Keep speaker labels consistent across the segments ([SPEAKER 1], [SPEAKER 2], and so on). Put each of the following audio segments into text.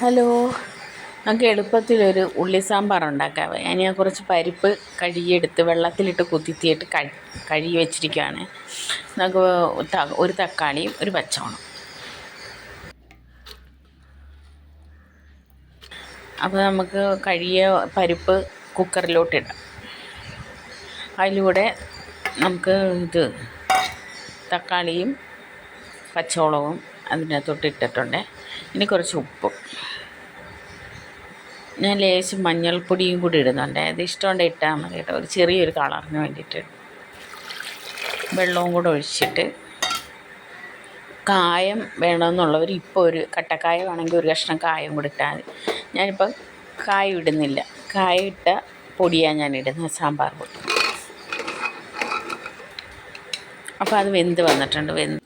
[SPEAKER 1] Hello. നമുക്ക് എളുപ്പത്തിലൊരു ഉള്ളി സാമ്പാർ ഉണ്ടാക്കാവേ. ഞാൻ കുറച്ച് പരിപ്പ് കഴുകിയെടുത്ത് വെള്ളത്തിലിട്ട് കുത്തിത്തിയിട്ട് കഴി കഴുകി വെച്ചിരിക്കുകയാണ് നമുക്ക് ഒരു തക്കാളിയും ഒരു പച്ചമുളകും. അപ്പോൾ നമുക്ക് കഴുകിയ പരിപ്പ് കുക്കറിലോട്ടിടാം അതിലൂടെ നമുക്ക് ഇത് തക്കാളിയും പച്ചമുളകും അതിനകത്തോട്ട് ഇട്ടിട്ടുണ്ട്. ഇനി കുറച്ച് ഉപ്പും. ഞാൻ ലേശം മഞ്ഞൾപ്പൊടിയും കൂടി ഇടുന്നുണ്ട്. അത് ഇഷ്ടമുണ്ട് ഇട്ടാൽ മതി കേട്ടോ. ഒരു ചെറിയൊരു കളറിന് വേണ്ടിയിട്ട്. വെള്ളവും കൂടെ ഒഴിച്ചിട്ട് കായം വേണമെന്നുള്ളവർ ഇപ്പോൾ ഒരു കട്ടക്കായ വേണമെങ്കിൽ ഒരു കഷ്ണം കായം കൂടി ഇട്ടാൽ മതി. ഞാനിപ്പം കായം ഇടുന്നില്ല. കായ ഇട്ട പൊടിയാണ് ഞാൻ ഇടുന്നത് സാമ്പാർ പൊടി. അപ്പോൾ അത് വെന്ത് വന്നിട്ടുണ്ട്. വെന്ത്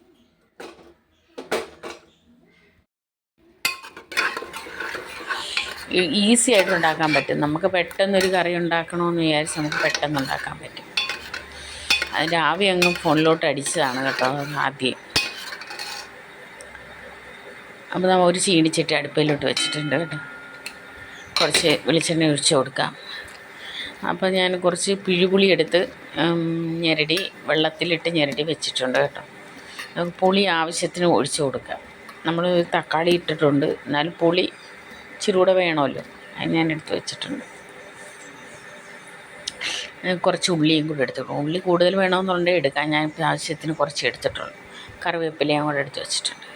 [SPEAKER 1] ഈസി ആയിട്ട് ഉണ്ടാക്കാൻ പറ്റും. നമുക്ക് പെട്ടെന്നൊരു കറി ഉണ്ടാക്കണമെന്ന് വിചാരിച്ച് നമുക്ക് പെട്ടെന്ന് ഉണ്ടാക്കാൻ പറ്റും. അതിന്റെ ആവി അങ്ങ് ഫോണിലോട്ട് അടിച്ചതാണ് കേട്ടോ ആദ്യം. അപ്പോൾ നമ്മൾ ഒരു ചീണിച്ചിട്ട് അടുപ്പിലോട്ട് വെച്ചിട്ടുണ്ട് കേട്ടോ. കുറച്ച് വെളിച്ചെണ്ണ ഒഴിച്ച് കൊടുക്കാം. അപ്പോൾ ഞാൻ കുറച്ച് പിഴുപുളി എടുത്ത് ഞെരടി വെള്ളത്തിലിട്ട് ഞെരടി വെച്ചിട്ടുണ്ട് കേട്ടോ. നമുക്ക് പുളി ആവശ്യത്തിന് ഒഴിച്ച് കൊടുക്കാം. നമ്മൾ തക്കാളി ഇട്ടിട്ടുണ്ട്. എന്നാലും പുളി ഇച്ചിരി കൂടെ വേണമല്ലോ. അത് ഞാൻ എടുത്ത് വെച്ചിട്ടുണ്ട്. കുറച്ച് ഉള്ളിയും കൂടെ എടുത്തിട്ടുണ്ട്. ഉള്ളി കൂടുതൽ വേണമെന്നുണ്ടെങ്കിൽ എടുക്കാം. ഞാൻ ഇപ്പോൾ ആവശ്യത്തിന് കുറച്ച് എടുത്തിട്ടുണ്ട്. കറിവേപ്പിലയും കൂടെ എടുത്ത് വെച്ചിട്ടുണ്ട്.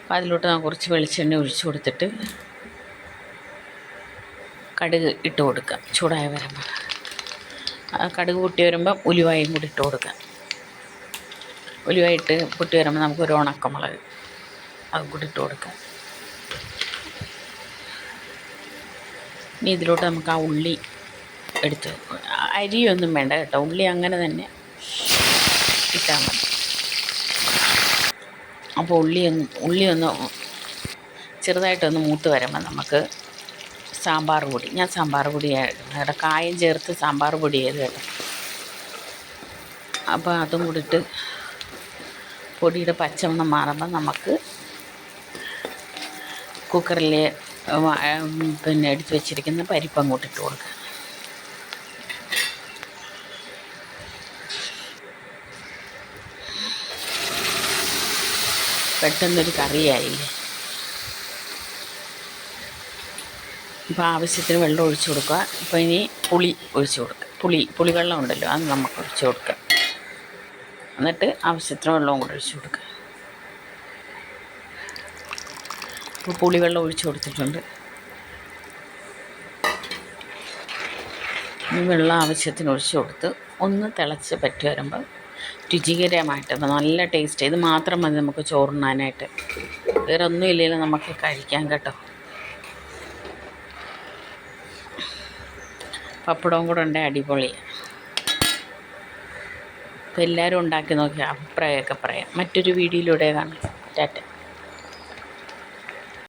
[SPEAKER 1] അപ്പോൾ അതിലോട്ട് ഞാൻ കുറച്ച് വെളിച്ചെണ്ണ ഒഴിച്ചു കൊടുത്തിട്ട് കടുക് ഇട്ട് കൊടുക്കാം. ചൂടായ വരുമ്പോൾ കടുക് പൊട്ടി വരുമ്പോൾ ഉലുവായും കൂടി ഇട്ട് കൊടുക്കാം. ഉലുവായിട്ട് പൊട്ടി വരുമ്പോൾ നമുക്കൊരു ഉണക്കമുളക് അതും കൂടി ഇട്ട് കൊടുക്കാം. ഇനി ഇതിലോട്ട് നമുക്ക് ആ ഉള്ളി എടുത്ത് അരിയൊന്നും വേണ്ട കേട്ടോ. ഉള്ളി അങ്ങനെ തന്നെ ഇട്ടാൽ മതി. അപ്പോൾ ഉള്ളി ഒന്ന് ഉള്ളി ഒന്ന് ചെറുതായിട്ടൊന്ന് മൂത്ത് വരുമ്പോൾ നമുക്ക് സാമ്പാർ പൊടി ഞാൻ സാമ്പാർ പൊടി കേട്ടോ കായം ചേർത്ത് സാമ്പാർ പൊടി ചെയ്ത് കേട്ടോ. അപ്പോൾ അതും കൂടി ഇട്ട് പൊടിയുടെ പച്ചമണം മാറുമ്പോൾ നമുക്ക് കുക്കറിൽ പിന്നെ എടുത്തു വെച്ചിരിക്കുന്ന പരിപ്പ് അങ്ങോട്ട് ഇട്ട് കൊടുക്കുക പെട്ടെന്നൊരു കറിയായില്ലേ? ഇപ്പം ആവശ്യത്തിന് വെള്ളം ഒഴിച്ചു കൊടുക്കുക. ഇപ്പോൾ ഇനി പുളി ഒഴിച്ചു കൊടുക്കുക. പുളി പുളിവെള്ളം ഉണ്ടല്ലോ അത് നമുക്ക് ഒഴിച്ചു കൊടുക്കുക എന്നിട്ട് ആവശ്യത്തിന് വെള്ളവും കൂടെ ഒഴിച്ചു കൊടുക്കുക ഇപ്പോൾ പുളിവെള്ളം ഒഴിച്ചു കൊടുത്തിട്ടുണ്ട്. ഈ വെള്ളം ആവശ്യത്തിന് ഒഴിച്ചു കൊടുത്ത് ഒന്ന് തിളച്ച് പറ്റി വരുമ്പോൾ രുചികരമായിട്ട് നല്ല ടേസ്റ്റ് ഇത് മാത്രം മതി നമുക്ക് ചോറുണ്ണാനായിട്ട്. വേറെ ഒന്നും ഇല്ലെങ്കിലും നമുക്ക് കഴിക്കാം കേട്ടോ. പപ്പടവും കൂടെ ഉണ്ട് അടിപൊളി. അപ്പോൾ എല്ലാവരും ഉണ്ടാക്കി നോക്കി അഭിപ്രായമൊക്കെ പറയാം. മറ്റൊരു വീഡിയോയിലൂടെ കാണാം. ടാറ്റ.